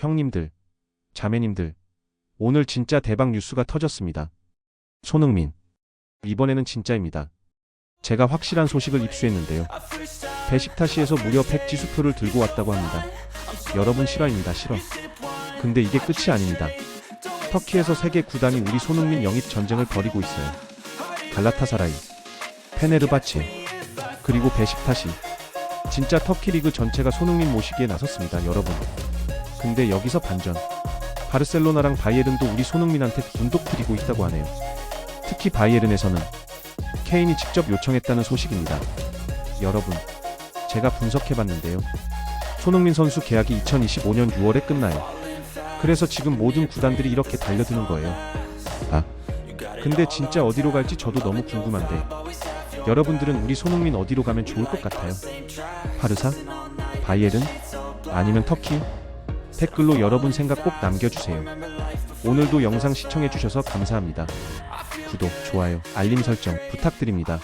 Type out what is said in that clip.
형님들, 자매님들, 오늘 진짜 대박 뉴스가 터졌습니다. 손흥민. 이번에는 진짜입니다. 제가 확실한 소식을 입수했는데요. 베식타시에서 무려 100지 수표를 들고 왔다고 합니다. 여러분 실화입니다, 실화. 근데 이게 끝이 아닙니다. 터키에서 세계 구단이 우리 손흥민 영입 전쟁을 벌이고 있어요. 갈라타사라이, 페네르바체, 그리고 베식타시. 진짜 터키 리그 전체가 손흥민 모시기에 나섰습니다, 여러분. 근데 여기서 반전. 바르셀로나랑 바이에른도 우리 손흥민한테 눈독 들이고 있다고 하네요. 특히 바이에른에서는 케인이 직접 요청했다는 소식입니다. 여러분, 제가 분석해봤는데요. 손흥민 선수 계약이 2025년 6월에 끝나요. 그래서 지금 모든 구단들이 이렇게 달려드는 거예요. 아, 근데 진짜 어디로 갈지 저도 너무 궁금한데 여러분들은 우리 손흥민 어디로 가면 좋을 것 같아요? 파르사? 바이에른? 아니면 터키? 댓글로 여러분 생각 꼭 남겨주세요. 오늘도 영상 시청해주셔서 감사합니다. 구독, 좋아요, 알림 설정 부탁드립니다.